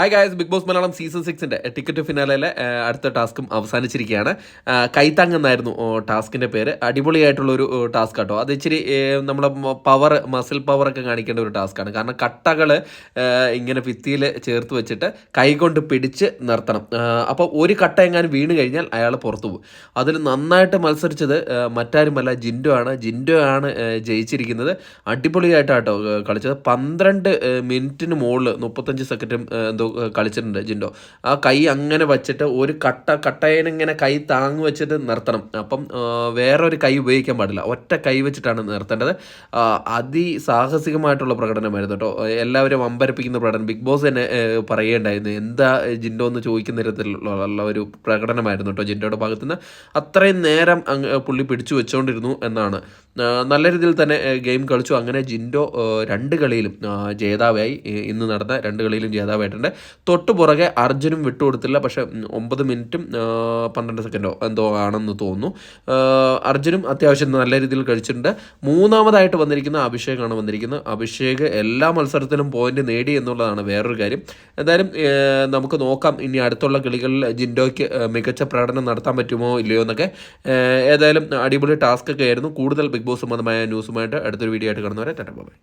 Hi guys Bigg Boss Malayalam season സിക്സിന്റെ ticket ഫിനാലയിലെ അടുത്ത ടാസ്കും അവസാനിച്ചിരിക്കുകയാണ്. ആ, കൈത്താങ് എന്നായിരുന്നു ടാസ്കിന്റെ പേര്. അടിപൊളിയായിട്ടുള്ള ഒരു ടാസ്ക് കേട്ടോ അത് ഇച്ചിരി നമ്മുടെ പവർ മസിൽ പവറൊക്കെ കാണിക്കേണ്ട ഒരു ടാസ്ക്കാണ് കാരണം കട്ടകൾ ഇങ്ങനെ ഭിത്തിയിൽ ചേർത്ത് വെച്ചിട്ട് കൈകൊണ്ട് പിടിച്ച് നിർത്തണം. അപ്പോൾ ഒരു കട്ട എങ്ങാനും വീണ് കഴിഞ്ഞാൽ അയാൾ പുറത്തു പോകും. അതിൽ നന്നായിട്ട് മത്സരിച്ചത് മറ്റാരുമല്ല ജിൻഡോ ആണ്. ജിൻഡോ ആണ് ജയിച്ചിരിക്കുന്നത്. അടിപൊളിയായിട്ടാട്ടോ കളിച്ചത്. പന്ത്രണ്ട് മിനിറ്റിന് മുകളിൽ മുപ്പത്തഞ്ച് സെക്കൻഡും എന്തോ കളിച്ചിട്ടുണ്ട് ജിൻഡോ. ആ കൈ അങ്ങനെ വെച്ചിട്ട് ഒരു കട്ട കട്ടയിനിങ്ങനെ കൈ താങ്ങി വെച്ചിട്ട് നിർത്തണം. അപ്പം വേറൊരു കൈ ഉപയോഗിക്കാൻ പാടില്ല. ഒറ്റ കൈ വെച്ചിട്ടാണ് നിർത്തേണ്ടത്. അതിസാഹസികമായിട്ടുള്ള പ്രകടനമായിരുന്നു കേട്ടോ. എല്ലാവരും അമ്പരപ്പിക്കുന്ന പ്രകടനം. ബിഗ് ബോസ് തന്നെ പറയേണ്ടായിരുന്നു എന്താ ജിൻഡോ എന്ന് ചോദിക്കുന്ന തരത്തിലുള്ള ഒരു പ്രകടനമായിരുന്നു കേട്ടോ ജിൻഡോയുടെ ഭാഗത്തു നിന്ന് അത്രയും നേരം പുള്ളി പിടിച്ചു വെച്ചുകൊണ്ടിരുന്നു എന്നാണ്. നല്ല രീതിയിൽ തന്നെ ഗെയിം കളിച്ചു. അങ്ങനെ ജിൻഡോ രണ്ട് കളിയിലും ജേതാവായി. ഇന്ന് നടന്ന രണ്ട് കളിയിലും ജേതാവായിട്ടുണ്ട്. തൊട്ടു പുറകെ അർജുനും വിട്ടുകൊടുത്തില്ല പക്ഷേ ഒമ്പത് മിനിറ്റും പന്ത്രണ്ട് സെക്കൻഡോ എന്തോ ആണെന്ന് തോന്നുന്നു. അർജുനും അത്യാവശ്യം നല്ല രീതിയിൽ കഴിച്ചിട്ടുണ്ട്. മൂന്നാമതായിട്ട് വന്നിരിക്കുന്ന അഭിഷേകാണ് വന്നിരിക്കുന്നത്. അഭിഷേക് എല്ലാ മത്സരത്തിലും പോയിന്റ് നേടി എന്നുള്ളതാണ് വേറൊരു കാര്യം. എന്തായാലും നമുക്ക് നോക്കാം. ഇനി അടുത്തുള്ള കളികളിൽ ജിൻഡോയ്ക്ക് മികച്ച പ്രകടനം നടത്താൻ പറ്റുമോ ഇല്ലയോ എന്നൊക്കെ. ഏതായാലും അടിപൊളി ടാസ്ക് ഒക്കെ ആയിരുന്നു. കൂടുതൽ ബിഗ് ബോസ് സംബന്ധമായ ന്യൂസുമായിട്ട് അടുത്തൊരു വീഡിയോ ആയിട്ട് കാണുന്നവരെ ടാറ്റ ബൈ.